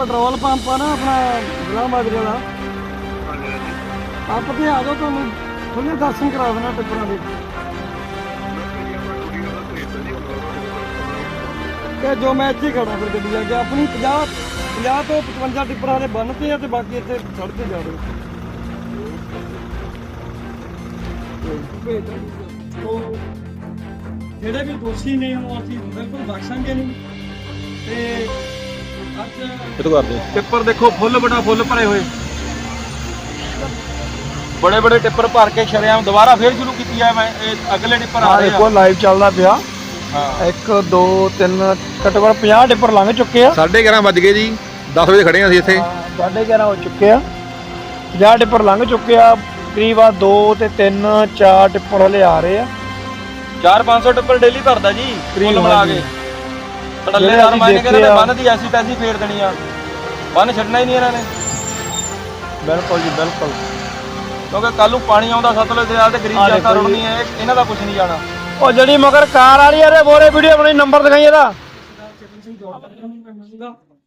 Petrol pump ਆ ਨਾ, ਆਪਣਾ ਗੁਲਾਮ ਬਾਦਰੀ ਵਾਲਾ ਆਪ ਤੇ ਆ ਜਾਓ ਤੁਹਾਨੂੰ ਖੁੱਲੇ ਦਰਸ਼ਨ ਕਰਾ ਦੇਣਾ ਟਿੱਪਰਾਂ ਦੇ। ਤੇ ਜੋ ਮੈਂ ਇੱਥੇ ਖੜਾ ਫਿਰ ਗੱਡੀ ਲੈ ਕੇ, ਆਪਣੀ 50 50 ਤੋਂ 55 ਟਿੱਪਰਾਂ ਦੇ ਬੰਨ ਤੇ ਆ ਤੇ ਬਾਕੀ ਇੱਥੇ ਸੜਕ ਤੇ ਜਾ ਰਹੇ ਜਿਹੜੇ ਵੀ ਦੋਸ਼ੀ ਨੇ ਉਹ ਅਸੀਂ ਬਿਲਕੁਲ ਬਖਸ਼ਾਂਗੇ ਨਹੀਂ। ਤੇ ਕਿਤੋਂ ਕਰਦੇ ਟਿੱਪਰ ਦੇਖੋ ਫੁੱਲ ਬੜਾ ਫੁੱਲ ਭਰੇ ਹੋਏ। ਬੜੇ ਬੜੇ ਟਿੱਪਰ ਭਰ ਕੇ ਸ਼ਰਿਆਮ ਦੁਬਾਰਾ ਫੇਰ ਸ਼ੁਰੂ ਕੀਤੀ ਹੈ ਮੈਂ ਇਹ ਅਗਲੇ ਟਿੱਪਰ ਆ ਆ ਰਹੇ ਦੇਖੋ ਆ ਲਾਈਵ ਚੱਲਦਾ ਪਿਆ। ਹਾਂ। 1 2 3 ਘੱਟੋ ਘੱਟ 50 ਟਿੱਪਰ ਲੰਘ ਚੁੱਕੇ ਆ। 11:30 ਵੱਜ ਗਏ ਜੀ। 10 ਵਜੇ ਖੜੇ ਹਾਂ ਅਸੀਂ ਇੱਥੇ। ਸਾਢੇ 11 ਹੋ ਚੁੱਕੇ ਆ। 50 ਟਿੱਪਰ ਲੰਘ ਚੁੱਕੇ ਆ। ਕਰੀਬ ਆ 2 ਤੇ 3 4 ਟਿੱਪਰ ਹਲੇ ਆ ਰਹੇ ਆ। 4-500 ਟਿੱਪਰ ਡੇਲੀ ਭਰਦਾ ਜੀ ਕਰੀਬ ਕੁੱਲ ਮਿਲਾ ਕੇ। ਹਾਂਜੀ। ਤੜੱਲੇ ਜਿਹੜੇ ਯਾਰ ਅਸੀਂ ਮਾਇਨੇ ਕਹਿੰਦੇ ਦੇਖੇ ਆ। ਬੰਨ ਦੀ ਐਸੀ ਤੈਸੀ ਫੇਰ ਦੇਣੀ ਆ ਬੰਨ ਛੱਡਣਾ ਹੀ ਨਹੀਂ ਇਹਨਾਂ ਨੇ ਬਿਲਕੁਲ ਜੀ ਬਿਲਕੁਲ ਕਿਉਂਕਿ ਕੱਲ ਨੂੰ ਪਾਣੀ ਆਉਂਦਾ ਸਤਲੁਜ ਦਰਿਆ ਤੇ ਗਰੀਬ ਆ ਜਨਤਾ ਦੇਖੋ ਜੀ। ਰੁੜਨੀ ਹੈ ਇਹ- ਇਹਨਾਂ ਦਾ ਕੁਝ ਨਹੀਂ ਜਾਣਾ ਉਹ ਜਿਹੜੀ ਮਗਰ ਕਾਰ ਆ ਰਹੀ ਆ ਰੇ ਬੋਰੇ ਵੀਡੀਓ ਬਣੀ ਨੰਬਰ ਦਿਖਾਈ ਇਹਦਾ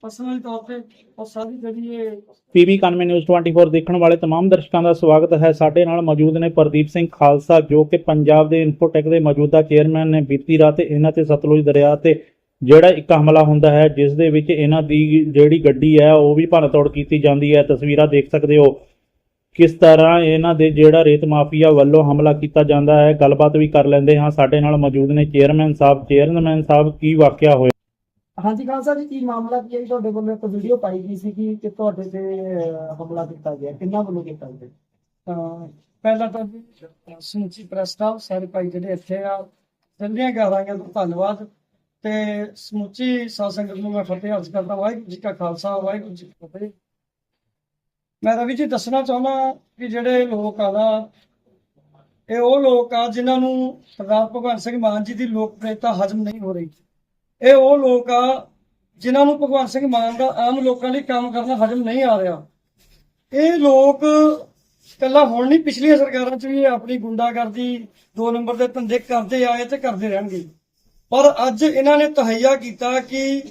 ਪਰਸਨਲ ਤੌਰ ਤੇ ਉਹ ਸਾਰੀ ਜਿਹੜੀ ਇਹ ਪੀਬੀ ਕਾਨਵੇਂ ਨਿਊਜ਼ 24 ਦੇਖਣ ਵਾਲੇ तमाम ਦਰਸ਼ਕਾਂ ਦਾ ਸਵਾਗਤ ਹੈ ਸਾਡੇ ਨਾਲ ਮੌਜੂਦ ਨੇ ਪ੍ਰਦੀਪ ਸਿੰਘ ਖਾਲਸਾ ਜੋ ਕਿ ਪੰਜਾਬ ਦੇ ਇਨਫੋਟੈਕ ਦੇ ਮੌਜੂਦਾ ਚੇਅਰਮੈਨ ਨੇ ਬੀਤੀ ਰਾਤ ਇਹਨਾਂ ਤੇ ਸਤਲੁਜ ਦਰਿਆ ਤੇ ਜਿਹੜਾ ਇੱਕ ਹਮਲਾ ਹੁੰਦਾ ਹੈ ਜਿਸ ਦੇ ਵਿੱਚ ਇਹਨਾਂ ਦੀ ਜਿਹੜੀ ਗੱਡੀ ਹੈ ਉਹ ਵੀ ਭੰਨਤੋੜ ਕੀਤੀ ਜਾਂਦੀ ਹੈ। ਤਸਵੀਰਾਂ ਦੇਖ ਸਕਦੇ ਹੋ ਕਿਸ ਤਰ੍ਹਾਂ ਇਹਨਾਂ ਦੇ ਜਿਹੜਾ ਰੇਤ ਮਾਫੀਆ ਵੱਲੋਂ ਹਮਲਾ ਕੀਤਾ ਜਾਂਦਾ ਹੈ। ਗੱਲਬਾਤ ਵੀ ਕਰ ਲੈਂਦੇ ਹਾਂ। ਸਾਡੇ ਨਾਲ ਮੌਜੂਦ ਨੇ ਚੇਅਰਮੈਨ ਸਾਹਿਬ। ਚੇਅਰਮੈਨ ਸਾਹਿਬ ਕੀ ਵਾਕਿਆ ਹੋਇਆ? ਹਾਂਜੀ ਖਾਲਸਾ ਜੀ ਕੀ ਮਾਮਲਾ ਕੀ ਹੈ? ਜੀ? ਤੁਹਾਡੇ ਵੱਲੋਂ ਇੱਕ ਵੀਡੀਓ ਪਾਈ ਗਈ ਸੀ ਕਿ ਕਿ ਤੁਹਾਡੇ ਤੇ ਹਮਲਾ ਕੀਤਾ ਗਿਆ। ਕਿੰਨਾ ਵੱਲੋਂ ਕੀਤਾ ਗਿਆ? ਤਾਂ ਪਹਿਲਾਂ ਤਾਂ ਜੀ ਸਮੁੱਚੀ ਪ੍ਰੈਸ ਸਟਾਫ ਸਾਰੇ ਭਾਈ ਜਿਹੜੇ ਇੱਥੇ ਆ ਗਾਰਾਂਗੇ ਦਾ ਧੰਨਵਾਦ। ਤੇ ਸਮੁੱਚੀ ਸਾਧ ਸੰਗਤ ਨੂੰ ਮੈਂ ਫਤਿਹ ਅਰਜ਼ ਕਰਦਾ, ਵਾਹਿਗੁਰੂ ਜੀ ਕਾ ਖਾਲਸਾ, ਵਾਹਿਗੁਰੂ ਜੀ ਕੀ ਫਤਿਹ। ਮੈਂ ਰਵੀ ਜੀ ਦੱਸਣਾ ਚਾਹੁੰਦਾ ਕਿ ਜਿਹੜੇ ਲੋਕ ਆ ਨਾ, ਇਹ ਉਹ ਲੋਕ ਆ ਜਿਨ੍ਹਾਂ ਨੂੰ ਸਰਦਾਰ ਭਗਵੰਤ ਸਿੰਘ ਮਾਨ ਜੀ ਦੀ ਲੋਕਪ੍ਰਿਯਤਾ ਹਜਮ ਨਹੀਂ ਹੋ ਰਹੀ। ਇਹ ਉਹ ਲੋਕ ਆ ਜਿਨ੍ਹਾਂ ਨੂੰ ਭਗਵੰਤ ਸਿੰਘ ਮਾਨ ਦਾ ਆਮ ਲੋਕਾਂ ਲਈ ਕੰਮ ਕਰਨਾ ਹਜਮ ਨਹੀਂ ਆ ਰਿਹਾ। ਇਹ ਲੋਕ ਕੱਲਾ ਹੁਣ ਨਹੀਂ, ਪਿਛਲੀਆਂ ਸਰਕਾਰਾਂ 'ਚ ਵੀ ਆਪਣੀ ਗੁੰਡਾਗਰਦੀ ਦੋ ਨੰਬਰ ਦੇ ਧੰਦੇ ਕਰਦੇ ਆਏ ਤੇ ਕਰਦੇ ਰਹਿਣਗੇ। ਪਰ ਅੱਜ ਇਹਨਾਂ ਨੇ ਤਹਈਆ ਕੀਤਾ ਕਿ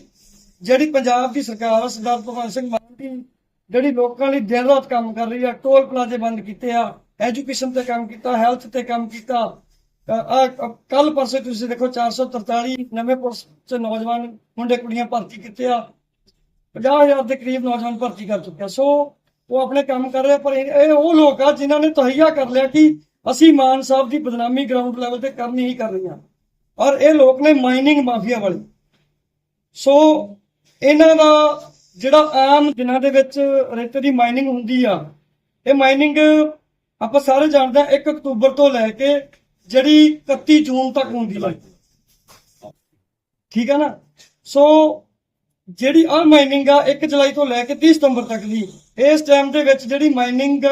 ਜਿਹੜੀ ਪੰਜਾਬ ਦੀ ਸਰਕਾਰ, ਸਰਦਾਰ ਭਗਵੰਤ ਸਿੰਘ ਮਾਨ ਦੀ, ਜਿਹੜੀ ਲੋਕਾਂ ਲਈ ਦਿਨ ਰਾਤ ਕੰਮ ਕਰ ਰਹੀ ਆ, ਟੋਲ ਪਲਾਜ਼ੇ ਬੰਦ ਕੀਤੇ ਆ, ਐਜੂਕੇਸ਼ਨ ਤੇ ਕੰਮ ਕੀਤਾ, ਹੈਲਥ ਤੇ ਕੰਮ ਕੀਤਾ ਕੱਲ ਪਰਸੇ ਤੁਸੀਂ ਦੇਖੋ 443 ਨਵੇਂ ਪੁਲਿਸ ਚ ਨੌਜਵਾਨ ਮੁੰਡੇ ਕੁੜੀਆਂ ਭਰਤੀ ਕੀਤੇ ਆ 50000 ਦੇ ਕਰੀਬ ਨੌਜਵਾਨ ਭਰਤੀ ਕਰ ਚੁੱਕਿਆ ਸੋ ਉਹ ਆਪਣੇ ਕੰਮ ਕਰ ਰਹੇ ਪਰ ਇਹ ਉਹ ਲੋਕ ਆ ਜਿਨ੍ਹਾਂ ਨੇ ਤਹਈਆ ਕਰ ਲਿਆ ਕਿ ਅਸੀਂ ਮਾਨ ਸਾਹਿਬ ਦੀ ਬਦਨਾਮੀ ਗਰਾਊਂਡ ਲੈਵਲ ਤੇ ਕਰਨੀ ਹੀ ਕਰਨੀ ਆ ਔਰ ਇਹ ਲੋਕ ਨੇ ਮਾਈਨਿੰਗ ਮਾਫੀਆ ਵਾਲੇ। ਸੋ ਇਹਨਾਂ ਦਾ ਜਿਹੜਾ ਆਮ ਦਿਨਾਂ ਦੇ ਵਿੱਚ ਰੇਤੇ ਦੀ ਮਾਈਨਿੰਗ ਹੁੰਦੀ ਆ, ਇਹ ਮਾਈਨਿੰਗ ਆਪਾਂ ਸਾਰੇ ਜਾਣਦੇ ਆ 1 ਅਕਤੂਬਰ ਤੋਂ ਲੈ ਕੇ ਜਿਹੜੀ 31 ਜੂਨ ਤੱਕ ਹੁੰਦੀ ਹੈ ਠੀਕ ਆ ਨਾ? ਸੋ ਜਿਹੜੀ ਆ ਮਾਈਨਿੰਗ ਆ 1 ਜੁਲਾਈ ਤੋਂ ਲੈ ਕੇ 30 ਸਤੰਬਰ ਤੱਕ ਦੀ, ਇਸ ਟਾਈਮ ਦੇ ਵਿੱਚ ਜਿਹੜੀ ਮਾਈਨਿੰਗ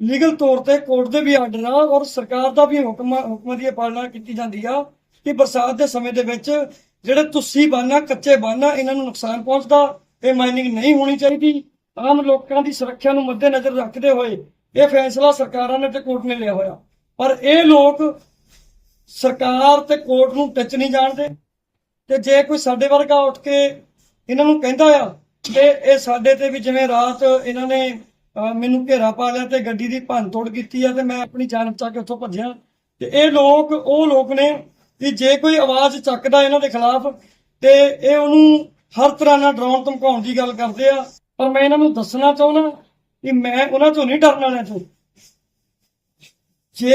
ਲੀਗਲ ਤੌਰ ਤੇ ਕੋਰਟ ਦੇ ਵੀ ਆਰਡਰ ਆ ਔਰ ਸਰਕਾਰ ਦਾ ਵੀ ਹੁਕਮ ਹੁਕਮ ਦੀ ਪਾਲਣਾ ਕੀਤੀ ਜਾਂਦੀ ਆ। ਕਿ ਬਰਸਾਤ ਦੇ ਸਮੇਂ ਦੇ ਵਿੱਚ ਜਿਹੜੇ ਤੁਸੀਂ ਬਾਨਾ, ਕੱਚੇ ਬਾਨਾ, ਇਹਨਾਂ ਨੂੰ ਨੁਕਸਾਨ ਪਹੁੰਚਦਾ, ਇਹ ਮਾਈਨਿੰਗ ਨਹੀਂ ਹੋਣੀ ਚਾਹੀਦੀ। ਆਮ ਲੋਕਾਂ ਦੀ ਸੁਰੱਖਿਆ ਨੂੰ ਮੱਦੇਨਜ਼ਰ ਰੱਖਦੇ ਹੋਏ ਇਹ ਫੈਸਲਾ ਸਰਕਾਰਾਂ ਨੇ ਤੇ ਕੋਰਟ ਨੇ ਲਿਆ ਹੋਇਆ। ਪਰ ਇਹ ਲੋਕ ਸਰਕਾਰ ਤੇ ਕੋਰਟ ਨੂੰ ਟੱਚ ਨਹੀਂ ਜਾਣਦੇ। ਤੇ ਜੇ ਕੋਈ ਸਾਡੇ ਵਰਗਾ ਉੱਠ ਕੇ ਇਹਨਾਂ ਨੂੰ ਕਹਿੰਦਾ ਆ ਤੇ ਇਹ ਸਾਡੇ ਤੇ ਵੀ ਜਿਵੇਂ ਰਾਤ ਇਹਨਾਂ ਨੇ ਮੈਨੂੰ ਘੇਰਾ ਪਾ ਲਿਆ ਤੇ ਗੱਡੀ ਦੀ ਭੰਨ ਤੋੜ ਕੀਤੀ ਆ ਤੇ ਮੈਂ ਆਪਣੀ ਜਾਨ ਬਚਾ ਕੇ ਉੱਥੋਂ ਭੱਜਿਆ, ਤੇ ਇਹ ਲੋਕ, ਉਹ ਲੋਕ ਨੇ ਕਿ ਜੇ ਕੋਈ ਆਵਾਜ਼ ਚੱਕਦਾ ਇਹਨਾਂ ਦੇ ਖਿਲਾਫ, ਤੇ ਇਹ ਉਹਨੂੰ ਹਰ ਤਰ੍ਹਾਂ ਨਾਲ ਡਰਾਉਣ, ਧਮਕਾਉਣ ਦੀ ਗੱਲ ਕਰਦੇ ਆ। ਪਰ ਮੈਂ ਇਹਨਾਂ ਨੂੰ ਦੱਸਣਾ ਚਾਹੁੰਦਾ ਕਿ ਮੈਂ ਉਹਨਾਂ ਤੋਂ ਨਹੀਂ ਡਰਨ ਵਾਲਿਆਂ ਤੋਂ ਜੇ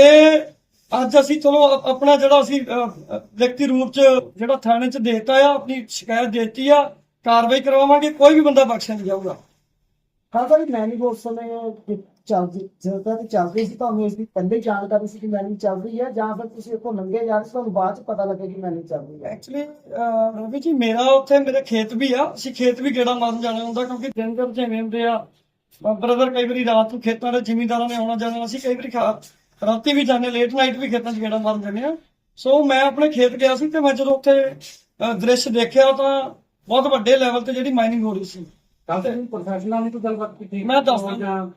ਅੱਜ ਅਸੀਂ ਚਲੋ ਆਪਣਾ ਜਿਹੜਾ ਅਸੀਂ ਵਿਅਕਤੀ ਰੂਪ ਚ ਜਿਹੜਾ ਥਾਣੇ ਚ ਦੇਤਾ ਆ, ਆਪਣੀ ਸ਼ਿਕਾਇਤ ਦੇਤੀ ਆ, ਕਾਰਵਾਈ ਕਰਵਾਵਾਂਗੇ, ਕੋਈ ਵੀ ਬੰਦਾ ਬਖਸ਼ਿਆ ਨਹੀਂ ਜਾਊਗਾ। ਖਾਲਸਾ ਜੀ ਮੈਨਿੰਗ ਉਸ ਸਮੇਂ ਚੱਲਦੀ, ਜਦੋਂ ਤੱਕ ਚੱਲਦੀ ਸੀ, ਤੁਹਾਨੂੰ ਇਸ ਦੀ ਪਹਿਲੇ ਜਾਣਕਾਰੀ ਸੀ ਕਿ ਮੈਨਿੰਗ ਚੱਲ ਰਹੀ ਹੈ, ਜਾਂ ਫਿਰ ਤੁਸੀਂ ਇੱਥੋਂ ਲੰਘੇ ਜਾ ਰਹੇ ਸੀ ਤੁਹਾਨੂੰ ਬਾਅਦ ਚ ਪਤਾ ਲੱਗਿਆ ਕਿ ਮੈਨਿੰਗ ਚੱਲ ਰਹੀ ਹੈ। ਐਕਚੁਅਲੀ ਰਵੀ ਜੀ, ਮੇਰਾ ਉੱਥੇ, ਮੇਰੇ ਖੇਤ ਵੀ ਆ। ਅਸੀਂ ਖੇਤ ਵੀ ਗੇੜਾ ਮਾਰਨ ਜਾਣਾ ਹੁੰਦਾ, ਕਿਉਂਕਿ ਦਿਨ ਜਿਵੇਂ ਹੁੰਦੇ ਆ ਬ੍ਰਦਰ ਕਈ ਵਾਰੀ ਰਾਤ ਨੂੰ ਖੇਤਾਂ ਦੇ ਜ਼ਿਮੀਂਦਾਰਾਂ ਨੇ ਆਉਣਾ ਜਾਣਾ, ਅਸੀਂ ਕਈ ਵਾਰੀ ਰਾਤੀ ਵੀ ਜਾਂਦੇ ਲੇਟ ਨਾਈਟ ਵੀ ਖੇਤਾਂ 'ਚ ਗੇੜਾ ਮਾਰਨ ਜਾਂਦੇ ਆ। ਸੋ ਮੈਂ ਆਪਣੇ ਖੇਤ ਗਿਆ ਸੀ ਤੇ ਮੈਂ ਜਦੋਂ ਉੱਥੇ ਦ੍ਰਿਸ਼ ਦੇਖਿਆ ਤਾਂ ਬਹੁਤ ਵੱਡੇ ਲੈਵਲ ਤੇ ਜਿਹੜੀ ਮਾਈਨਿੰਗ ਹੋ ਰਹੀ ਸੀ। ਪ੍ਰੋਫੈਸ਼ਨਲ ਤੋਂ ਗੱਲਬਾਤ ਕੀਤੀ। ਮੈਂ ਦੱਸਦਾ।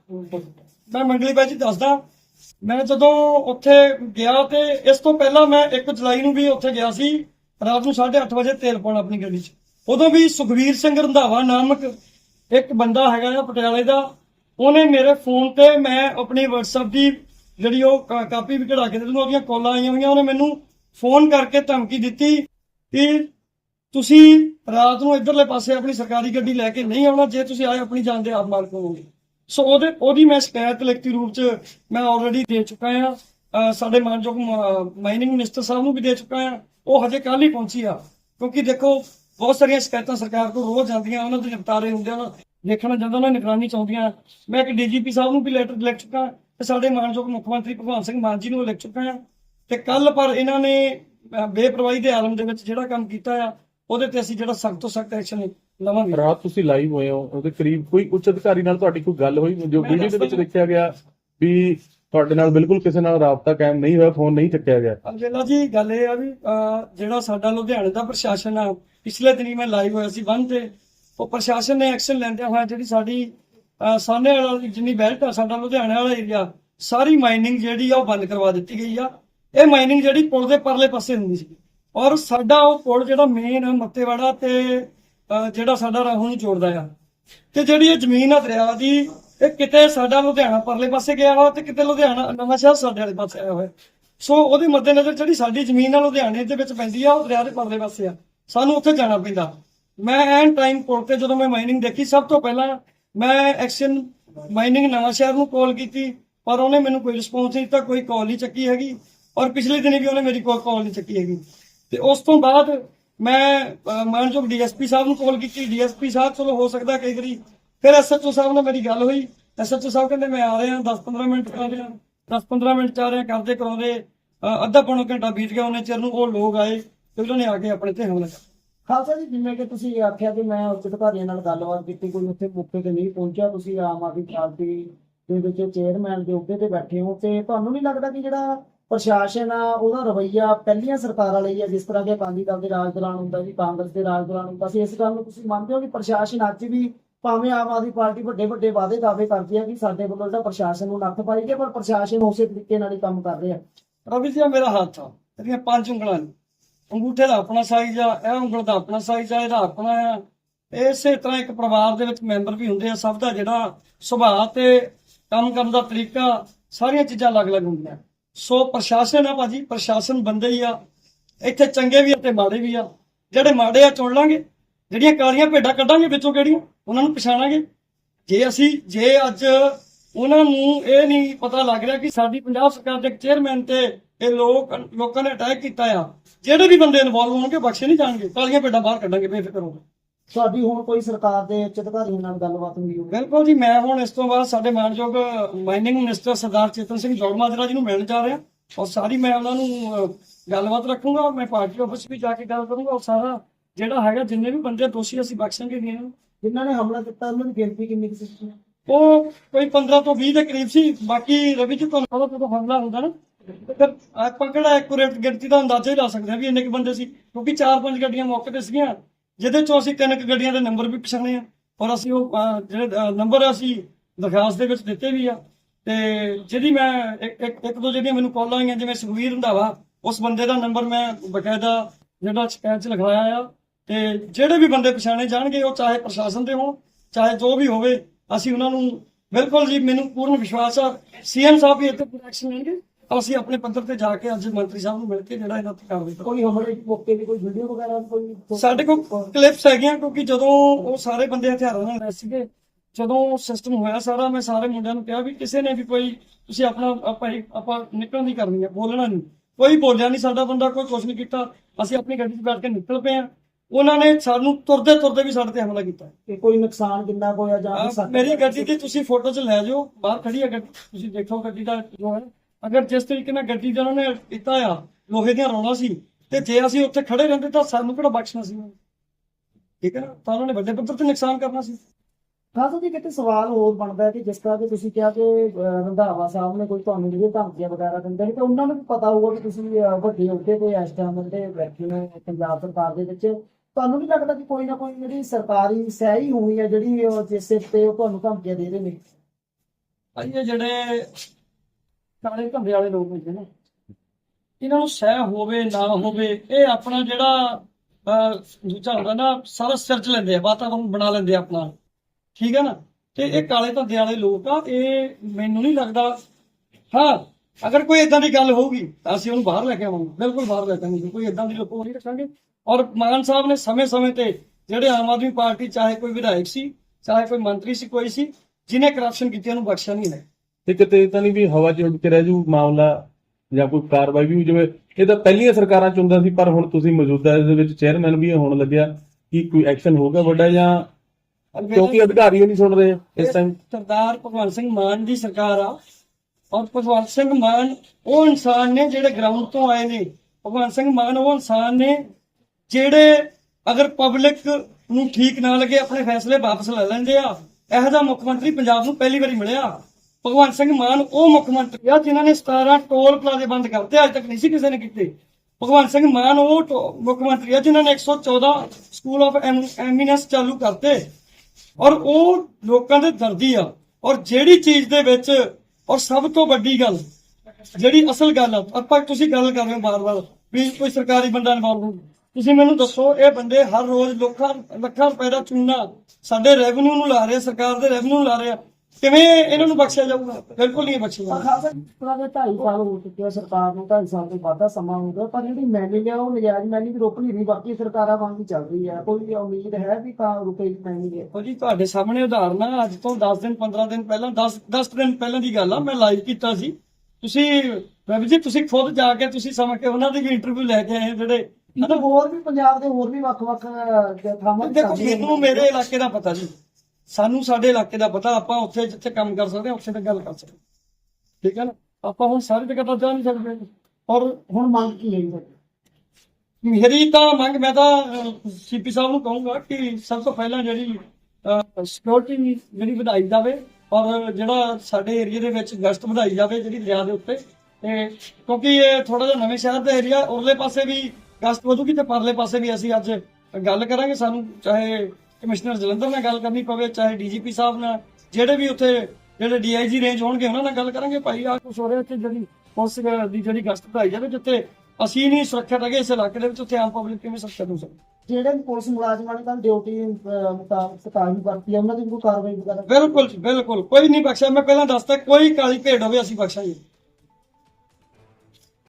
ਮੈਂ ਮੰਡਲੀ ਬਾਈ ਜੀ ਦੱਸਦਾ। ਮੈਂ ਜਦੋਂ ਉੱਥੇ ਗਿਆ ਤੇ ਇਸ ਤੋਂ ਪਹਿਲਾਂ ਮੈਂ 1 ਜੁਲਾਈ ਨੂੰ ਵੀ ਉੱਥੇ ਗਿਆ ਸੀ। ਰਾਤ ਨੂੰ 8:30 ਵਜੇ ਤੇਲ ਪਾਉਣ ਆਪਣੀ ਗੱਡੀ 'ਚ। ਉਦੋਂ ਵੀ ਸੁਖਵੀਰ ਸਿੰਘ ਰੰਧਾਵਾ ਨਾਮਕ ਇੱਕ ਬੰਦਾ ਹੈਗਾ ਆ ਪਟਿਆਲੇ ਦਾ। ਉਹਨੇ ਮੇਰੇ ਫੋਨ ਤੇ ਮੈਂ ਆਪਣੀ WhatsApp ਦੀ ਜਿਹੜੀ ਉਹ ਕਾ- ਕਾਪੀ ਵੀ ਕਢਾ ਕੇ ਦੂੰਗਾ ਉਹਦੀਆਂ ਕਾਲਾਂ ਆਈਆਂ ਹੋਈਆਂ। ਉਹਨੇ ਮੈਨੂੰ ਫੋਨ ਕਰਕੇ ਧਮਕੀ ਦਿੱਤੀ ਕਿ ਤੁਸੀਂ ਰਾਤ ਨੂੰ ਇਧਰਲੇ ਪਾਸੇ ਆਪਣੀ ਸਰਕਾਰੀ ਗੱਡੀ ਲੈ ਕੇ ਨਹੀਂ ਆਉਣਾ, ਜੇ ਤੁਸੀਂ ਆਏ ਆਪਣੀ ਜਾਨ ਦੇ ਆਪ ਮਾਰ ਹੋਵੋਗੇ। ਸੋ ਉਹਦੇ, ਉਹਦੀ ਮੈਂ ਸ਼ਿਕਾਇਤ ਲਿਖਤੀ ਰੂਪ ਚ ਮੈਂ ਆਲਰੇਡੀ ਦੇ ਚੁੱਕਾ ਆ ਸਾਡੇ ਮਾਨਯੋਗ ਮਾਈਨਿੰਗ ਮਿਨਿਸਟਰ ਸਾਹਿਬ ਨੂੰ ਵੀ ਦੇ ਚੁੱਕਾ ਆ ਉਹ ਹਜੇ ਕੱਲ ਹੀ ਪਹੁੰਚੀ ਆ। ਕਿਉਂਕਿ ਦੇਖੋ, ਬਹੁਤ ਸਾਰੀਆਂ ਸ਼ਿਕਾਇਤਾਂ ਸਰਕਾਰ ਕੋਲ ਰੋਜ਼ ਜਾਂਦੀਆਂ, ਉਹਨਾਂ ਦੇ ਨਿਪਟਾਰੇ ਹੁੰਦੇ ਹਨ ਦੇਖਣਾ ਜਾਂਦਾ, ਉਹਨਾਂ ਨਿਗਰਾਨੀ ਚਾਹੁੰਦੀਆਂ ਮੈਂ ਇੱਕ ਡੀਜੀਪੀ ਸਾਹਿਬ ਨੂੰ ਵੀ ਲੈਟਰ ਲਿਖ ਚੁੱਕਾ ਤੇ ਸਾਡੇ ਮਾਨਯੋਗ ਮੁੱਖ ਮੰਤਰੀ ਭਗਵੰਤ ਸਿੰਘ ਮਾਨ ਜੀ ਨੂੰ ਲਿਖ ਚੁੱਕਾ ਆ ਤੇ ਕੱਲ ਪਰ ਇਹਨਾਂ ਨੇ ਬੇਪਰਵਾਹੀ ਦੇ ਆਲਮ ਦੇ ਵਿੱਚ ਜਿਹੜਾ ਕੰਮ ਕੀਤਾ ਆ ਉਹਦੇ ਤੇ ਅਸੀਂ ਜਿਹੜਾ ਸਖਤ ਤੋਂ ਸਖਤ ਐਕਸ਼ਨ ਲਵਾਂਗੇ। ਰਾਤ ਤੁਸੀਂ ਲਾਈਵ ਹੋਏ ਹੋ ਉਹਦੇ ਕਰੀਬ ਕੋਈ ਉੱਚ ਅਧਿਕਾਰੀ ਨਾਲ ਤੁਹਾਡੀ ਕੋਈ ਗੱਲ ਹੋਈ? ਜੋ ਵੀਡੀਓ ਦੇ ਵਿੱਚ ਦੇਖਿਆ ਗਿਆ ਵੀ ਤੁਹਾਡੇ ਨਾਲ ਬਿਲਕੁਲ ਕਿਸੇ ਨਾਲ ਰਾਬਤਾ ਕਾਇਮ ਨਹੀਂ ਹੋਇਆ ਫੋਨ ਨਹੀਂ ਚੱਕਿਆ ਗਿਆ। ਅਲਵੇਲਾ ਜੀ ਗੱਲ ਇਹ ਆ ਵੀ ਜਿਹੜਾ ਸਾਡਾ ਲੁਧਿਆਣੇ ਦਾ ਪ੍ਰਸ਼ਾਸਨ ਆ ਪਿਛਲੇ ਦਿਨੀ ਮੈਂ ਲਾਈਵ ਹੋਇਆ ਸੀ ਬੰਦ ਤੇ ਉਹ ਪ੍ਰਸ਼ਾਸਨ ਨੇ ਐਕਸ਼ਨ ਲੈਂਦਿਆਂ ਹੋਇਆ ਜਿਹੜੀ ਸਾਡੀ ਸਾਹਨੇ ਵਾਲਾ ਜਿੰਨੀ ਬੈਲਟ ਆ ਸਾਡਾ ਲੁਧਿਆਣੇ ਵਾਲਾ ਏਰੀਆ ਸਾਰੀ ਮਾਈਨਿੰਗ ਜਿਹੜੀ ਆ ਉਹ ਬੰਦ ਕਰਵਾ ਦਿੱਤੀ ਗਈ ਆ। ਇਹ ਮਾਈਨਿੰਗ ਜਿਹੜੀ ਪੁਲ ਦੇ ਪਰਲੇ ਪਾਸੇ ਹੁੰਦੀ ਸੀ ਔਰ ਸਾਡਾ ਉਹ ਪੁਲ ਜਿਹੜਾ ਮੇਨ ਮੱਤੇਵਾੜਾ ਤੇ ਜਿਹੜਾ ਸਾਡਾ ਰਾਹੋਂ ਨੂੰ ਜੋੜਦਾ ਆ। ਤੇ ਜਿਹੜੀ ਇਹ ਜ਼ਮੀਨ ਆ ਦਰਿਆ ਦੀ, ਇਹ ਕਿਤੇ ਸਾਡਾ ਲੁਧਿਆਣਾ ਪਰਲੇ ਪਾਸੇ ਗਿਆ ਹੋਇਆ ਤੇ ਕਿਤੇ ਲੁਧਿਆਣਾ ਨਵਾਂ ਸ਼ਹਿਰ ਸਾਡੇ ਵਾਲੇ ਪਾਸੇ ਆਇਆ ਹੋਇਆ। ਸੋ ਉਹਦੇ ਮੱਦੇਨਜ਼ਰ ਜਿਹੜੀ ਸਾਡੀ ਜ਼ਮੀਨ ਆ ਲੁਧਿਆਣੇ ਦੇ ਵਿੱਚ ਪੈਂਦੀ ਆ, ਉਹ ਦਰਿਆ ਦੇ ਪਰਲੇ ਪਾਸੇ ਆ। ਸਾਨੂੰ ਉੱਥੇ ਜਾਣਾ ਪੈਂਦਾ। ਮੈਂ ਐਨ ਟਾਈਮ ਪੁਲ ਤੇ ਜਦੋਂ ਮੈਂ ਮਾਈਨਿੰਗ ਦੇਖੀ, ਸਭ ਤੋਂ ਪਹਿਲਾਂ ਮੈਂ ਐਕਸ਼ਨ ਮਾਈਨਿੰਗ ਨਵਾਂ ਸ਼ਹਿਰ ਨੂੰ ਕਾਲ ਕੀਤੀ, ਪਰ ਉਹਨੇ ਮੈਨੂੰ ਕੋਈ ਰਿਸਪੌਂਸ ਨਹੀਂ ਦਿੱਤਾ, ਕੋਈ ਕਾਲ ਨਹੀਂ ਚੱਕੀ ਹੈਗੀ। ਔਰ ਪਿਛਲੇ ਦਿਨ ਵੀ ਉਹਨੇ ਮੇਰੀ ਕੋਈ ਕਾਲ ਨਹੀਂ ਚੱਕੀ ਹੈਗੀ। ਤੇ ਉਸ ਤੋਂ ਬਾਅਦ ਮੈਂ ਮਾਨਯੋਗ ਡੀਐਸਪੀ ਸਾਹਿਬ ਨੂੰ ਕਾਲ ਕੀਤੀ। ਡੀਐਸਪੀ ਸਾਹਿਬ, ਚਲੋ ਹੋ ਸਕਦਾ ਕਈ ਵਾਰੀ। ਫਿਰ ਐਸਐਚਓ ਸਾਹਿਬ ਨਾਲ ਮੇਰੀ ਗੱਲ ਹੋਈ। ਐਸਐਚਓ ਸਾਹਿਬ ਕਹਿੰਦੇ, ਮੈਂ ਆ ਰਿਹਾ 10-15 ਮਿੰਟ ਕਰ ਰਿਹਾ। 10-15 ਮਿੰਟ ਚ ਆ ਰਿਹਾ, ਕਰਦੇ ਕਰਾਉਂਦੇ। ਅੱਧਾ ਪੌਣਾ ਘੰਟਾ ਬੀਤ ਗਿਆ, ਉਹਨੇ ਚਿਰ ਨੂੰ ਉਹ ਲੋਕ ਆਏ ਤੇ ਉਹਨਾਂ ਨੇ ਆ ਕੇ ਆਪਣੇ ਤੇ ਹਮਲਾ ਕਰ ਖਾਲਸਾ ਜੀ, ਜਿਵੇਂ ਕਿ ਤੁਸੀਂ ਆਖਿਆ ਕਿ ਮੈਂ ਉੱਚ ਅਧਿਕਾਰੀਆਂ ਨਾਲ ਗੱਲਬਾਤ ਕੀਤੀ, ਕੋਈ ਉੱਥੇ ਮੌਕੇ ਤੇ ਨਹੀਂ ਪਹੁੰਚਿਆ, ਤੁਸੀਂ ਆਮ ਆਦਮੀ ਪਾਰਟੀ ਦੇ ਵਿੱਚ ਚੇਅਰਮੈਨ ਦੇ ਅਹੁਦੇ ਤੇ ਬੈਠੇ ਹੋ ਤੇ ਤੁਹਾਨੂੰ ਨਹੀਂ ਲੱਗਦਾ ਕਿ ਜਿਹੜਾ ਪ੍ਰਸ਼ਾਸਨ ਆ, ਉਹਦਾ ਰਵੱਈਆ ਪਹਿਲੀਆਂ ਸਰਕਾਰਾਂ ਲਈ ਹੈ ਜਿਸ ਤਰ੍ਹਾਂ ਕਿ ਅਕਾਲੀ ਦਲ ਦੇ ਰਾਜ ਦੌਰਾਨ ਹੁੰਦਾ ਸੀ ਕਾਂਗਰਸ ਦੇ ਰਾਜ ਦੌਰਾਨ ਹੁੰਦਾ ਸੀ, ਇਸ ਗੱਲ ਨੂੰ ਤੁਸੀਂ ਮੰਨਦੇ ਹੋ ਕਿ ਪ੍ਰਸ਼ਾਸਨ ਅੱਜ ਵੀ ਭਾਵੇਂ ਆਮ ਆਦਮੀ ਪਾਰਟੀ ਵੱਡੇ ਵੱਡੇ ਵਾਅਦੇ ਦਾਅਵੇ ਕਰਦੀ ਹੈ ਕਿ ਸਾਡੇ ਵੱਲੋਂ ਜਿਹੜਾ ਪ੍ਰਸ਼ਾਸਨ ਨੂੰ ਨੱਥ ਪਾਈ ਗਿਆ, ਪਰ ਪ੍ਰਸ਼ਾਸਨ ਉਸੇ ਤਰੀਕੇ ਨਾਲ ਹੀ ਕੰਮ ਕਰ ਰਿਹਾ। ਰਵੀ ਜੀ ਮੇਰਾ ਹੱਥ ਆ, ਇਹਦੀਆਂ ਪੰਜ ਉਂਗਲਾਂ ਨੇ। ਅੰਗੂਠੇ ਦਾ ਆਪਣਾ ਸਾਈਜ਼ ਆ, ਇਹ ਉਂਗਲ ਦਾ ਆਪਣਾ ਸਾਈਜ਼ ਆ, ਇਹਦਾ ਆਪਣਾ ਆ। ਇਸੇ ਤਰ੍ਹਾਂ ਇੱਕ ਪਰਿਵਾਰ ਦੇ ਵਿੱਚ ਮੈਂਬਰ ਵੀ ਹੁੰਦੇ ਆ, ਸਭ ਦਾ ਜਿਹੜਾ ਸੁਭਾਅ ਤੇ ਕੰਮ ਕਰਨ ਦਾ ਤਰੀਕਾ, ਸਾਰੀਆਂ ਚੀਜ਼ਾਂ ਅਲੱਗ-ਅਲੱਗ ਹੁੰਦੀਆਂ। ਸੋ ਪ੍ਰਸ਼ਾਸਨ ਆ ਭਾਜੀ, ਪ੍ਰਸ਼ਾਸਨ ਬੰਦੇ ਹੀ ਆ। ਇੱਥੇ ਚੰਗੇ ਵੀ ਆ ਤੇ ਮਾੜੇ ਵੀ ਆ। ਜਿਹੜੇ ਮਾੜੇ ਆ ਚੁਣ ਲਾਂਗੇ। ਜਿਹੜੀਆਂ ਕਾਲੀਆਂ ਭੇਡਾਂ ਕੱਢਾਂਗੇ ਵਿੱਚੋਂ ਕਿਹੜੀਆਂ, ਉਹਨਾਂ ਨੂੰ ਪਛਾਣਾਂਗੇ। ਜੇ ਅਸੀਂ, ਜੇ ਅੱਜ ਉਹਨਾਂ ਨੂੰ ਇਹ ਨਹੀਂ ਪਤਾ ਲੱਗ ਰਿਹਾ ਕਿ ਸਾਡੀ ਪੰਜਾਬ ਸਰਕਾਰ ਦੇ ਚੇਅਰਮੈਨ ਤੇ ਇਹ ਲੋਕ, ਲੋਕਾਂ ਨੇ ਅਟੈਕ ਕੀਤਾ ਆ, ਜਿਹੜੇ ਵੀ ਬੰਦੇ ਇਨਵੋਲਵ ਹੋਣਗੇ, ਬਖਸ਼ੇ ਨਹੀਂ ਜਾਣਗੇ। ਕਾਲੀਆਂ ਭੇਡਾਂ ਬਾਹਰ ਕੱਢਾਂਗੇ ਬੇਫਿਕਰ ਹੋ ਤੁਹਾਡੀ ਹੁਣ ਕੋਈ ਸਰਕਾਰ ਦੇ ਉੱਚ ਅਧਿਕਾਰੀਆਂ ਨਾਲ ਗੱਲਬਾਤ ਹੋਈ? ਹੋਵੇ ਬਿਲਕੁਲ ਜੀ ਮੈਂ ਹੁਣ ਇਸ ਤੋਂ ਬਾਅਦ ਸਾਡੇ ਮਾਨਯੋਗ ਮਾਈਨਿੰਗ ਮਿਨਿਸਟਰ ਸਰਦਾਰ ਚੇਤਨ ਸਿੰਘ ਜੋੜਮਾਜਰਾ ਜੀ ਨੂੰ ਮਿਲਣ ਜਾ ਰਿਹਾ ਔਰ ਸਾਰੀ ਮੈਂ ਉਹਨਾਂ ਨੂੰ ਗੱਲਬਾਤ ਰੱਖੂੰਗਾ ਮੈਂ ਪਾਰਟੀ ਆਫਿਸ ਵੀ ਜਾ ਕੇ ਗੱਲ ਕਰੂੰਗਾ ਔਰ ਸਾਰਾ ਜਿਹੜਾ ਹੈਗਾ ਜਿੰਨੇ ਵੀ ਬੰਦੇ ਦੋਸ਼ੀ ਅਸੀਂ ਬਖਸ਼ਾਂਗੇ ਨੂੰ। ਜਿਨ੍ਹਾਂ ਨੇ ਹਮਲਾ ਕੀਤਾ ਉਹਨਾਂ ਦੀ ਗਿਣਤੀ ਕਿੰਨੀ ਕੁ ਸੀ? ਉਹ ਕੋਈ 15 ਤੋਂ 20 ਦੇ ਕਰੀਬ ਸੀ ਬਾਕੀ ਰਵੀ ਜੀ ਤੁਹਾਨੂੰ ਪਤਾ ਜਦੋਂ ਹਮਲਾ ਹੁੰਦਾ ਨਾ ਫਿਰ ਆਪਾਂ ਕਿਹੜਾ ਐਕੂਰੇਟ ਗਿਣਤੀ ਦਾ ਅੰਦਾਜ਼ਾ ਹੀ ਲਾ ਸਕਦੇ ਹਾਂ ਵੀ ਇੰਨੇ ਕੁ ਬੰਦੇ ਸੀ ਕਿਉਂਕਿ ਚਾਰ ਪੰਜ ਗੱਡੀਆਂ ਮੌਕੇ ਤੇ ਸੀਗੀਆਂ। ਜਿਹਦੇ ਚੋਂ ਅਸੀਂ ਤਿੰਨ ਕੁ ਗੱਡੀਆਂ ਦੇ ਨੰਬਰ ਵੀ ਪਛਾਣੇ ਆ। ਔਰ ਅਸੀਂ ਉਹ ਅਹ, ਜਿਹੜੇ ਨੰਬਰ ਅਸੀਂ ਦਰਖਾਸਤ ਦੇ ਵਿੱਚ ਦਿੱਤੇ ਵੀ ਆ। ਤੇ ਜਿਹਦੀ ਮੈਂ ਇੱਕ ਇੱਕ- ਇੱਕ ਦੋ ਜਿਹੜੀਆਂ ਮੈਨੂੰ ਕਾਲਾਂ ਆਈਆਂ ਜਿਵੇਂ ਸੁਖਵੀਰ ਰੰਧਾਵਾ ਉਸ ਬੰਦੇ ਦਾ ਨੰਬਰ ਮੈਂ ਬਕਾਇਦਾ ਜਿਹੜਾ ਸ਼ਿਕਾਇਤ 'ਚ ਲਿਖਵਾਇਆ ਆ। ਤੇ ਜਿਹੜੇ ਵੀ ਬੰਦੇ ਪਛਾਣੇ ਜਾਣਗੇ ਉਹ ਚਾਹੇ ਪ੍ਰਸ਼ਾਸਨ ਦੇ ਹੋਣ ਚਾਹੇ ਜੋ ਵੀ ਹੋਵੇ ਅਸੀਂ ਉਹਨਾਂ ਨੂੰ ਬਿਲਕੁਲ ਜੀ ਮੈਨੂੰ ਪੂਰਨ ਵਿਸ਼ਵਾਸ ਆ। ਸੀਐਮ ਸਾਹਿਬ ਵੀ ਇੱਥੇ ਪੂਰਾ ਐਕਸ਼ਨ ਲੈਣਗੇ। ਅਸੀਂ ਆਪਣੇ ਪੱਧਰ ਤੇ ਜਾ ਕੇ ਅੱਜ ਮੰਤਰੀ ਸਾਹਿਬ ਨੂੰ ਮਿਲ ਕੇ ਜਿਹੜਾ ਇਹਨਾਂ ਤੇ ਕਾਰਵਾਈ ਕਰਾਂਗੇ। ਕੋਈ ਹਮਲੇ ਮੌਕੇ ਦੀ ਕੋਈ ਵੀਡੀਓ ਵਗੈਰਾ ਕੋਈ ਸਾਡੇ ਕੋਲ ਕਲਿੱਪਸ ਹੈਗੀਆਂ ਕਿਉਂਕਿ ਜਦੋਂ ਉਹ ਸਾਰੇ ਬੰਦੇ ਹਥਿਆਰਾਂ ਨਾਲ ਲੈ ਸੀਗੇ ਜਦੋਂ ਸਿਸਟਮ ਹੋਇਆ ਸਾਰਾ ਮੈਂ ਸਾਰੇ ਮੁੰਡਿਆਂ ਨੂੰ ਕਿਹਾ ਵੀ ਕਿਸੇ ਨੇ ਵੀ ਕੋਈ ਤੁਸੀਂ ਆਪਣਾ ਆਪਾਂ ਆਪਾਂ ਨਿਕਲਣ ਦੀ ਕਰਨੀ ਹੈ ਬੋਲਣਾ ਨਹੀਂ। ਕੋਈ ਬੋਲਿਆ ਨਹੀਂ ਸਾਡਾ ਬੰਦਾ ਕੋਈ ਕੁਝ ਨਹੀਂ ਕੀਤਾ। ਅਸੀਂ ਆਪਣੀ ਗੱਡੀ 'ਚ ਬੈਠ ਕੇ ਨਿਕਲ ਪਏ ਆ। ਉਹਨਾਂ ਨੇ ਸਾਨੂੰ ਤੁਰਦੇ ਤੁਰਦੇ ਵੀ ਸਾਡੇ ਤੇ ਹਮਲਾ ਕੀਤਾ। ਕਿ ਕੋਈ ਨੁਕਸਾਨ ਕਿੰਨਾ ਹੋਇਆ ਜਾਂ ਮੇਰੀ ਗੱਡੀ ਦੀ ਤੁਸੀਂ ਫੋਟੋ 'ਚ ਲੈ ਜਾਓ ਬਾਹਰ ਖੜੀ ਹੈ ਗੱਡੀ ਤੁਸੀਂ ਦੇਖੋ ਗੱਡੀ ਦਾ ਜੋ ਹੈ। ਅਗਰ ਜਿਸ ਤਰੀਕੇ ਨਾਲ ਗੱਡੀ ਦਾ ਉਹਨਾਂ ਨੇ ਕੀਤਾ ਆ ਲੋਹੇ ਦੀਆਂ ਰੌਣਾ ਸੀ ਤੇ ਜੇ ਅਸੀਂ ਉੱਥੇ ਖੜੇ ਰਹਿੰਦੇ ਤਾਂ ਸਾਨੂੰ ਕਿਹੜਾ ਬਖਸ਼ਣਾ ਸੀ? ਠੀਕ ਹੈ ਨਾ? ਤਾਂ ਉਹਨਾਂ ਨੇ ਵੱਡੇ ਪੱਧਰ ਤੇ ਨੁਕਸਾਨ ਕਰਨਾ ਸੀ। ਖਾਸ ਜੀ ਕਿਤੇ ਸਵਾਲ ਹੋਰ ਬਣਦਾ ਹੈ ਕਿ ਜਿਸ ਤਰ੍ਹਾਂ ਕਿ ਤੁਸੀਂ ਕਿਹਾ ਕਿ ਰੰਧਾਵਾ ਸਾਹਿਬ ਨੇ ਕੋਈ ਤੁਹਾਨੂੰ ਜਿਹੜੇ ਧਮਕੀਆਂ ਵਗੈਰਾ ਦਿੰਦੇ ਨੇ ਤੇ ਉਹਨਾਂ ਨੂੰ ਵੀ ਪਤਾ ਹੋਊਗਾ ਕਿ ਤੁਸੀਂ ਵੱਡੇ ਅਹੁਦੇ ਤੇ ਇਸ ਟਾਈਮ ਤੇ ਬੈਠੇ ਹੋ ਪੰਜਾਬ ਸਰਕਾਰ ਦੇ ਵਿੱਚ। ਤੁਹਾਨੂੰ ਨਹੀਂ ਲੱਗਦਾ ਕਿ ਕੋਈ ਨਾ ਕੋਈ ਜਿਹੜੀ ਸਰਕਾਰੀ ਸਹਿ ਹੋਣੀ ਹੈ ਜਿਹੜੀ ਜਿਸ ਤੇ ਤੁਹਾਨੂੰ ਧਮਕੀਆਂ ਦੇ ਰਹੇ ਨੇ? ਭਾਈ ਜਿਹੜੇ ਕਾਲੇ ਧੰਦੇ ਵਾਲੇ ਲੋਕ ਹੁੰਦੇ ਨੇ। ਇਹਨਾਂ ਨੂੰ ਸਹਿ ਹੋਵੇ, ਨਾ ਹੋਵੇ, ਇਹ ਆਪਣਾ ਜਿਹੜਾ ਦੂਜਾ ਹੁੰਦਾ ਨਾ, ਸਾਰਾ ਸਿਰਜ ਲੈਂਦੇ ਆ, ਵਾਤਾਵਰਨ ਬਣਾ ਲੈਂਦੇ ਆ ਆਪਣਾ। ਠੀਕ ਹੈ ਨਾ? ਤੇ ਇਹ ਕਾਲੇ ਧੰਦੇ ਵਾਲੇ ਲੋਕ ਆ, ਇਹ ਮੈਨੂੰ ਨਹੀਂ ਲੱਗਦਾ। ਹਾਂ, ਅਗਰ ਕੋਈ ਇਦਾਂ ਦੀ ਗੱਲ ਹੋਊਗੀ, ਤਾਂ ਅਸੀਂ ਉਹਨੂੰ ਬਾਹਰ ਲੈ ਕੇ ਆਵਾਂਗੇ। ਬਿਲਕੁਲ ਬਾਹਰ ਲੈ ਕੇ ਕੋਈ ਇਦਾਂ ਦੀ ਲੋਕ ਨਹੀਂ ਰੱਖਾਂਗੇ। ਔਰ ਮਾਨ ਸਾਹਿਬ ਨੇ ਸਮੇਂ-ਸਮੇਂ ਤੇ ਜਿਹੜੇ ਆਮ ਆਦਮੀ ਪਾਰਟੀ, ਚਾਹੇ ਕੋਈ ਵਿਧਾਇਕ ਸੀ, ਚਾਹੇ ਕੋਈ ਮੰਤਰੀ ਸੀ, ਕੋਈ ਸੀ, ਜਿਹਨੇ ਕਰਪਸ਼ਨ ਕੀਤੀ, ਉਹਨੂੰ ਬਖਸ਼ਿਆ ਨਹੀਂ ਹੈ। ਤੇ ਕਿਤੇ ਇਹ ਤਾਂ ਨਹੀਂ ਵੀ ਹਵਾ 'ਚ ਉੱਡ ਕੇ ਰਹਿ ਜੂ ਮਾਮਲਾ ਜਾਂ ਕੋਈ ਕਾਰਵਾਈ ਵੀ ਹੋ ਜਾਵੇ। ਇਹ ਤਾਂ ਪਹਿਲੀਆਂ ਸਰਕਾਰਾਂ 'ਚ ਹੁੰਦਾ ਸੀ ਪਰ ਹੁਣ ਤੁਸੀਂ ਮੌਜੂਦਾ ਇਸ ਦੇ ਵਿੱਚ ਚੇਅਰਮੈਨ ਵੀ ਹੋਣ ਲੱਗਿਆ ਕੀ ਕੋਈ ਐਕਸ਼ਨ ਹੋਊਗਾ ਵੱਡਾ ਜਾਂ ਕਿਉਂਕਿ ਅਧਿਕਾਰੀ ਨਹੀਂ ਸੁਣ ਰਹੇ ਇਸ ਟਾਈਮ ਸਰਦਾਰ ਭਗਵੰਤ ਸਿੰਘ ਮਾਨ ਦੀ ਸਰਕਾਰ ਆ ਔਰ ਭਗਵੰਤ ਸਿੰਘ ਮਾਨ ਉਹ ਇਨਸਾਨ ਨੇ ਜਿਹੜੇ ਗਰਾਊਂਡ ਤੋਂ ਆਏ ਨੇ। ਭਗਵੰਤ ਸਿੰਘ ਮਾਨ ਉਹ ਇਨਸਾਨ ਨੇ ਜਿਹੜੇ ਅਗਰ ਪਬਲਿਕ ਨੂੰ ਠੀਕ ਨਾ ਲੱਗੇ ਆਪਣੇ ਫੈਸਲੇ ਵਾਪਸ ਲੈ ਲੈਂਦੇ ਆ। ਇਹੋ ਜਿਹਾ ਮੁੱਖ ਮੰਤਰੀ ਪੰਜਾਬ ਨੂੰ ਪਹਿਲੀ ਵਾਰੀ ਮਿਲਿਆ। ਭਗਵੰਤ ਸਿੰਘ ਮਾਨ, ਉਹ ਮੁੱਖ ਮੰਤਰੀ ਆ, ਜਿਨ੍ਹਾਂ ਨੇ 17 ਟੋਲ ਪਲਾਜ਼ੇ ਬੰਦ ਕਰਤੇ, ਅੱਜ ਤੱਕ ਨਹੀਂ ਸੀ ਕਿਸੇ ਨੇ ਕੀਤੇ। ਭਗਵੰਤ ਸਿੰਘ ਮਾਨ, ਉਹ ਮੁੱਖ ਮੰਤਰੀ ਆ, ਜਿਨ੍ਹਾਂ ਨੇ 114 ਸਕੂਲ ਆਫ ਐਮਿਨੈਂਸ ਚਾਲੂ ਕਰਤੇ। ਔਰ ਉਹ ਲੋਕਾਂ ਦੇ ਦਰਦੀ ਆ। ਔਰ ਜਿਹੜੀ ਚੀਜ਼ ਦੇ ਵਿੱਚ, ਔਰ ਸਭ ਤੋਂ ਵੱਡੀ ਗੱਲ, ਜਿਹੜੀ ਅਸਲ ਗੱਲ ਆ, ਆਪਾਂ ਤੁਸੀਂ ਗੱਲ ਕਰ ਰਹੇ ਹੋ ਬਾਰ-ਬਾਰ, ਵੀ ਕੋਈ ਸਰਕਾਰੀ ਬੰਦਾ ਇਨਵੋਲਵ ਤੁਸੀਂ ਮੈਨੂੰ ਦੱਸੋ, ਇਹ ਬੰਦੇ ਹਰ ਰੋਜ਼ ਲੋਕਾਂ ਲੱਖਾਂ ਰੁਪਏ ਦਾ ਚੂਨਾ ਸਾਡੇ ਰੈਵਨਿਊ ਨੂੰ ਲਾ ਰਹੇ, ਸਰਕਾਰ ਦੇ ਰੈਵਨਿਊ ਨੂੰ ਲਾ ਰਹੇ ਆ। ਕਿਵੇਂ ਇਹਨਾਂ ਨੂੰ ਬਖਸ਼ਿਆ ਜਾਊਗਾ? ਬਿਲਕੁਲ ਨਹੀਂ ਬਖਸ਼ਿਆ। ਪਰ ਜਾਊਗਾ ਦੇ 2.5 ਸਾਲ ਹੋ ਚੁੱਕੇ ਆ ਸਰਕਾਰ ਨੂੰ 2.5 ਸਾਲ ਤੋਂ ਵਾਧਾ ਸਮਾਂ ਹੋ ਗਿਆ ਪਰ ਜਿਹੜੀ ਮੈਨਿੰਗ ਹੈ ਉਹ ਨਜਾਇਜ਼ ਮੈਨਿੰਗ ਰੁਕ ਨਹੀਂ ਰਹੀ ਬਾਕੀ ਸਰਕਾਰਾਂ ਵਾਂਗ ਹੀ ਚੱਲ ਰਹੀ ਹੈ ਕੋਈ ਉਮੀਦ ਹੈ ਵੀ ਤਾਂ ਰੁਕੇਗੀ ਮੈਨਿੰਗ ਹੈ ਦੇਖੋ ਜੀ ਤੁਹਾਡੇ ਸਾਹਮਣੇ ਉਦਾਹਰਨ ਆ ਅੱਜ ਤੋਂ 10 ਦਿਨ 15 ਦਿਨ ਪਹਿਲਾਂ 10 10 ਦਿਨ ਪਹਿਲਾਂ ਦੀ ਗੱਲ ਆ ਮੈਂ ਲਾਈਵ ਕੀਤਾ ਸੀ। ਤੁਸੀਂ ਰਵੀ ਜੀ ਤੁਸੀਂ ਖੁਦ ਜਾ ਕੇ ਤੁਸੀਂ ਸਮਝ ਕੇ ਉਹਨਾਂ ਦੀ ਵੀ ਇੰਟਰਵਿਊ ਲੈ ਕੇ ਆਏ ਜਿਹੜੇ ਮਤਲਬ ਹੋਰ ਵੀ ਪੰਜਾਬ ਦੇ ਹੋਰ ਵੀ ਵੱਖ-ਵੱਖ ਅਹ, ਥਾਵਾਂ ਤੇ ਦੇਖੋ ਮੈਨੂੰ ਮੇਰੇ ਇਲਾਕੇ ਦਾ ਪਤਾ ਜੀ। ਸਾਨੂੰ ਸਾਡੇ ਇਲਾਕੇ ਦਾ ਪਤਾ, ਆਪਾਂ ਉੱਥੇ ਜਿੱਥੇ ਕੰਮ ਕਰ ਸਕਦੇ ਹਾਂ, ਉੱਥੇ ਤੇ ਗੱਲ ਕਰ ਸਕਦੇ ਠੀਕ ਹੈ ਨਾ? ਆਪਾਂ ਹੁਣ ਸਾਰੀ ਜਗ੍ਹਾ ਤਾਂ ਜਾ ਨਹੀਂ ਸਕਦੇ। ਔਰ ਹੁਣ ਮੰਗ ਕੀ ਹੈ? ਜੀ ਮੇਰੀ ਤਾਂ ਮੰਗ, ਮੈਂ ਤਾਂ ਸੀਪੀ ਸਾਹਿਬ ਨੂੰ ਕਹੂੰਗਾ ਕਿ ਸਭ ਤੋਂ ਪਹਿਲਾਂ ਜਿਹੜੀ ਸਿਕਿਉਰਿਟੀ ਜਿਹੜੀ ਵਧਾਈ ਜਾਵੇ ਔਰ ਜਿਹੜਾ ਸਾਡੇ ਏਰੀਆ ਦੇ ਵਿੱਚ ਗਸ਼ਤ ਵਧਾਈ ਜਾਵੇ ਜਿਹੜੀ ਦਰਿਆ ਦੇ ਉੱਤੇ। ਤੇ ਕਿਉਂਕਿ ਇਹ ਥੋੜਾ ਜਿਹਾ ਨਵੇਂ ਸ਼ਹਿਰ ਦਾ ਏਰੀਆ, ਉਰਲੇ ਪਾਸੇ ਵੀ ਗਸ਼ਤ ਵਧੂਗੀ ਤੇ ਪਰਲੇ ਪਾਸੇ ਵੀ ਅਸੀਂ ਅੱਜ ਗੱਲ ਕਰਾਂਗੇ। ਸਾਨੂੰ ਚਾਹੇ ਕਮਿਸ਼ਨਰ ਜਲੰਧਰ ਨਾਲ ਗੱਲ ਕਰਨੀ ਪਵੇ ਚਾਹੇ ਡੀਜੀਪੀ ਸਾਹਿਬ ਨਾਲ ਜਿਹੜੇ ਵੀ ਉੱਥੇ ਜਿਹੜੇ ਡੀਆਈਜੀ ਰੇਂਜ ਹੋਣਗੇ ਉਹਨਾਂ ਨਾਲ ਗੱਲ ਕਰਾਂਗੇ ਭਾਈ। ਆ ਕੁਛ ਹੋ ਰਿਹਾ ਉੱਥੇ ਜਿਹੜੀ ਪੁਲਿਸ ਦੀ ਜਿਹੜੀ ਗਸ਼ਤ ਵਧਾਈ ਜਾਵੇ ਜਿੱਥੇ ਅਸੀਂ ਨਹੀਂ ਸੁਰੱਖਿਅਤ ਹੈਗੇ ਇਸ ਇਲਾਕੇ ਦੇ ਵਿੱਚ ਉੱਥੇ ਆਮ ਪਬਲਿਕ ਕਿਵੇਂ ਸੁਰੱਖਿਅਤ ਹੋ ਸਕਦੀ? ਜਿਹੜੇ ਪੁਲਿਸ ਮੁਲਾਜ਼ਮਾਂ ਨੇ ਤਾਂ ਡਿਊਟੀ ਮੁਤਾਬਕ ਕਾਨੂੰਨ ਵਰਤੀ ਹੈ ਉਹਨਾਂ ਦੀ ਕੋਈ ਕਾਰਵਾਈ ਵਗੈਰਾ? ਬਿਲਕੁਲ ਬਿਲਕੁਲ। ਕੋਈ ਨਹੀਂ ਬਖਸ਼ਿਆ। ਮੈਂ ਪਹਿਲਾਂ ਦੱਸਤਾ ਕੋਈ ਕਾਲੀ ਭੇਡ ਹੋਵੇ ਅਸੀਂ ਬਖਸ਼ਾਂਗੇ।